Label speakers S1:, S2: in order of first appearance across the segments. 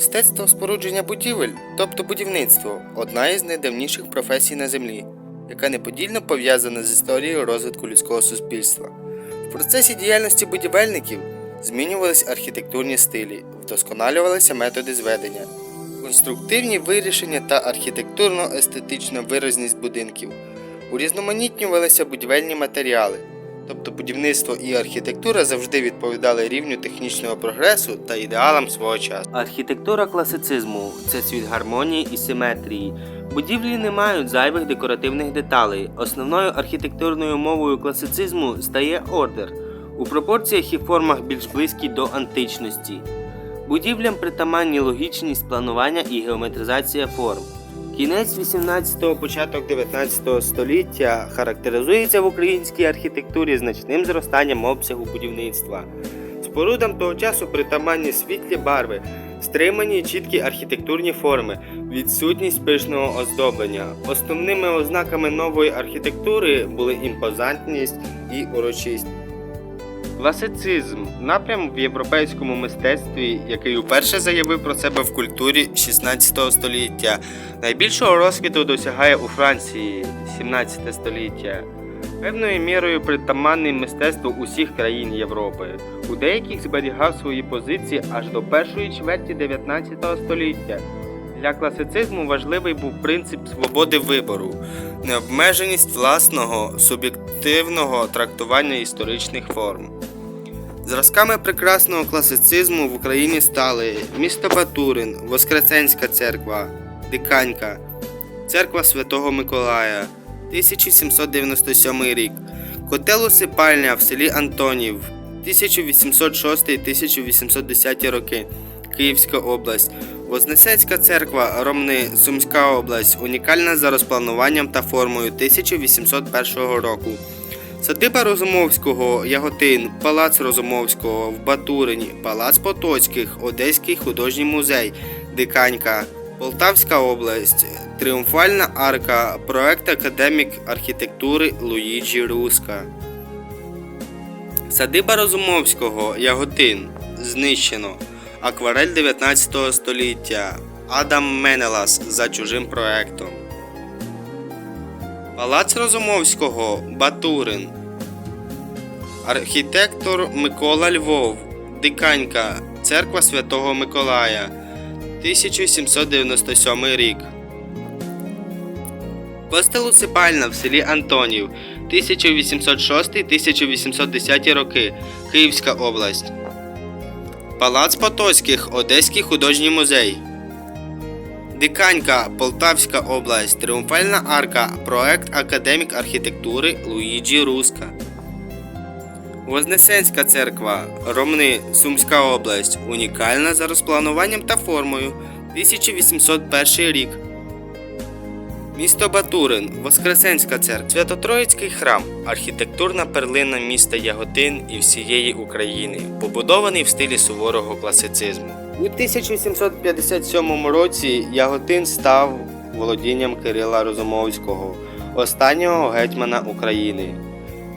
S1: Мистецтво спорудження будівель, тобто будівництво, одна із найдавніших професій на землі, яка неподільно пов'язана з історією розвитку людського суспільства. В процесі діяльності будівельників змінювались архітектурні стилі, вдосконалювалися методи зведення, конструктивні вирішення та архітектурно-естетична виразність будинків, урізноманітнювалися будівельні матеріали. Тобто будівництво і архітектура завжди відповідали рівню технічного прогресу та ідеалам свого часу.
S2: Архітектура класицизму це світ гармонії і симетрії. Будівлі не мають зайвих декоративних деталей. Основною архітектурною мовою класицизму стає ордер, у пропорціях і формах більш близькі до античності. Будівлям притаманні логічність планування і геометризація форм. Кінець 18-го, початок 19 століття характеризується в українській архітектурі значним зростанням обсягу будівництва. Спорудам того часу притаманні світлі барви, стримані чіткі архітектурні форми, відсутність пишного оздоблення. Основними ознаками нової архітектури були імпозантність і урочистість. Класицизм напрям в європейському мистецтві, який уперше заявив про себе в культурі 16 століття. Найбільшого розквіту досягає у Франції 17 століття. Певною мірою притаманний мистецтву усіх країн Європи. У деяких зберігав свої позиції аж до першої чверті 19 століття. Для класицизму важливий був принцип свободи вибору, необмеженість власного суб'єктивного трактування історичних форм. Зразками прекрасного класицизму в Україні стали місто Батурин, Воскресенська церква, Диканька, церква Святого Миколая, 1797 рік, котел Усипальня в селі Антонів, 1806-1810 роки, Київська область, Вознесенська церква Ромни, Сумська область, унікальна за розплануванням та формою 1801 року. Садиба Розумовського, Яготин, Палац Розумовського в Батурині, Палац Потоцьких, Одеський художній музей, Диканька, Полтавська область, Тріумфальна арка, проект Академік архітектури Луїджі Руска. Садиба Розумовського, Яготин. Знищено. Акварель 19 століття. Адам Менелас за чужим проектом. Палац Розумовського Батурин. Архітектор Микола Львов. Диканька. Церква Святого Миколая. 1797 рік. Костел Усипальна в селі Антонів. 1806-1810 роки. Київська область. Палац Потоцьких. Одеський художній музей. Диканька, Полтавська область, Тріумфальна арка, проект Академік архітектури Луїджі Руска. Вознесенська церква, Ромни, Сумська область, унікальна за розплануванням та формою, 1801 рік. Місто Батурин, Воскресенська церква, Свято-Троїцький храм, архітектурна перлина міста Яготин і всієї України, побудований в стилі суворого класицизму. У 1757 році Яготин став володінням Кирила Розумовського, останнього гетьмана України.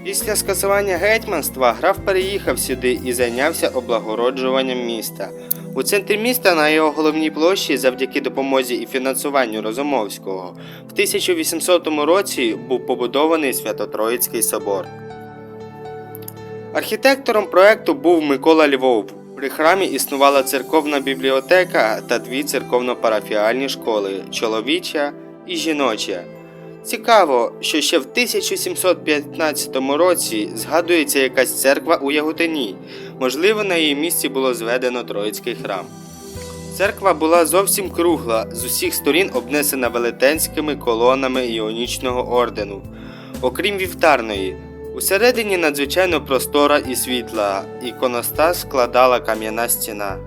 S2: Після скасування гетьманства граф переїхав сюди і зайнявся облагороджуванням міста. У центрі міста на його головній площі, завдяки допомозі і фінансуванню Розумовського, в 1800 році був побудований Свято-Троїцький собор. Архітектором проекту був Микола Львов. При храмі існувала церковна бібліотека та дві церковно-парафіальні школи чоловіча і жіноча. Цікаво, що ще в 1715 році згадується якась церква у Яготині. Можливо, на її місці було зведено Троїцький храм. Церква була зовсім кругла, з усіх сторін обнесена велетенськими колонами іонічного ордену, окрім вівтарної. Усередині надзвичайно простора і світла, іконостас складала кам'яна стіна.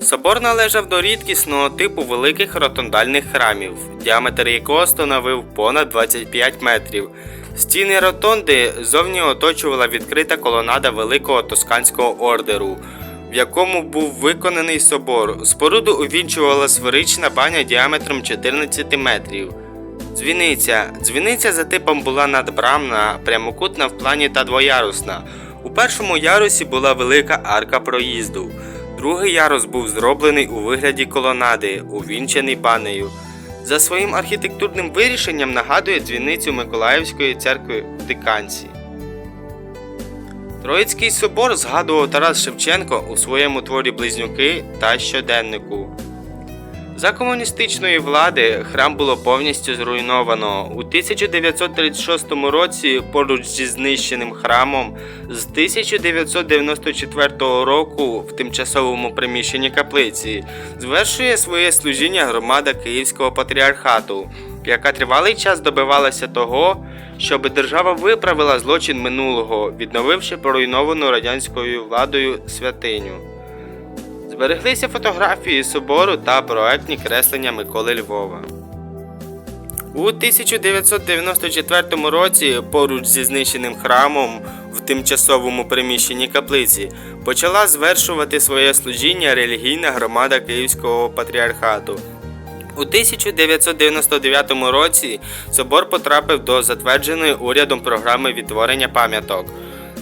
S2: Собор належав до рідкісного типу великих ротондальних храмів, діаметр якого становив понад 25 метрів. Стіни ротонди зовні оточувала відкрита колонада великого тосканського ордеру, в якому був виконаний собор. Споруду увінчувала сферична баня діаметром 14 метрів. Дзвіниця. Дзвіниця за типом була надбрамна, прямокутна в плані та двоярусна. У першому ярусі була велика арка проїзду. Другий ярус був зроблений у вигляді колонади, увінчений банею. За своїм архітектурним вирішенням нагадує дзвіницю Миколаївської церкви в Диканці. Троїцький собор згадував Тарас Шевченко у своєму творі Близнюки та щоденнику. За комуністичної влади храм було повністю зруйновано. У 1936 році поруч зі знищеним храмом з 1994 року в тимчасовому приміщенні каплиці звершує своє служіння громада Київського патріархату, яка тривалий час добивалася того, щоб держава виправила злочин минулого, відновивши поруйновану радянською владою святиню. Збереглися фотографії собору та проектні креслення Миколи Львова. У 1994 році поруч зі знищеним храмом в тимчасовому приміщенні каплиці почала звершувати своє служіння релігійна громада Київського патріархату. У 1999 році собор потрапив до затвердженої урядом програми відтворення пам'яток.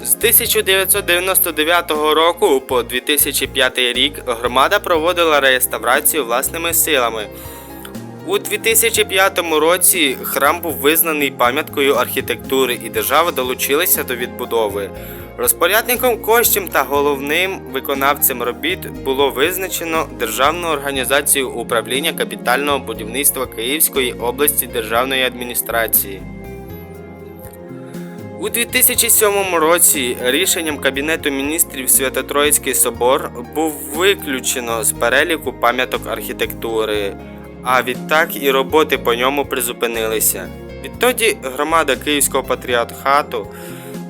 S2: З 1999 року по 2005 рік громада проводила реставрацію власними силами. У 2005 році храм був визнаний пам'яткою архітектури і держава долучилася до відбудови. Розпорядником коштів та головним виконавцем робіт було визначено Державну організацію управління капітального будівництва Київської області державної адміністрації. У 2007 році рішенням Кабінету міністрів Свято-Троїцький собор був виключено з переліку пам'яток архітектури, а відтак і роботи по ньому призупинилися. Відтоді громада Київського патріархату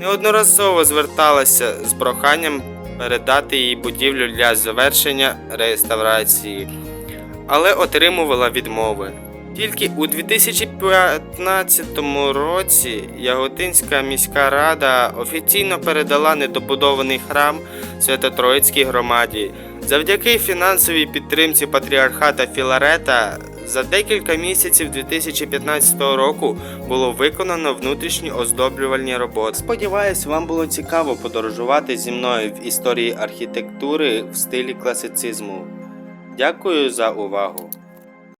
S2: неодноразово зверталася з проханням передати їй будівлю для завершення реставрації, але отримувала відмови. Тільки у 2015 році Яготинська міська рада офіційно передала недобудований храм Свято-Троїцькій громаді. Завдяки фінансовій підтримці патріархата Філарета за декілька місяців 2015 року було виконано внутрішні оздоблювальні роботи. Сподіваюсь, вам було цікаво подорожувати зі мною в історії архітектури в стилі класицизму. Дякую за увагу!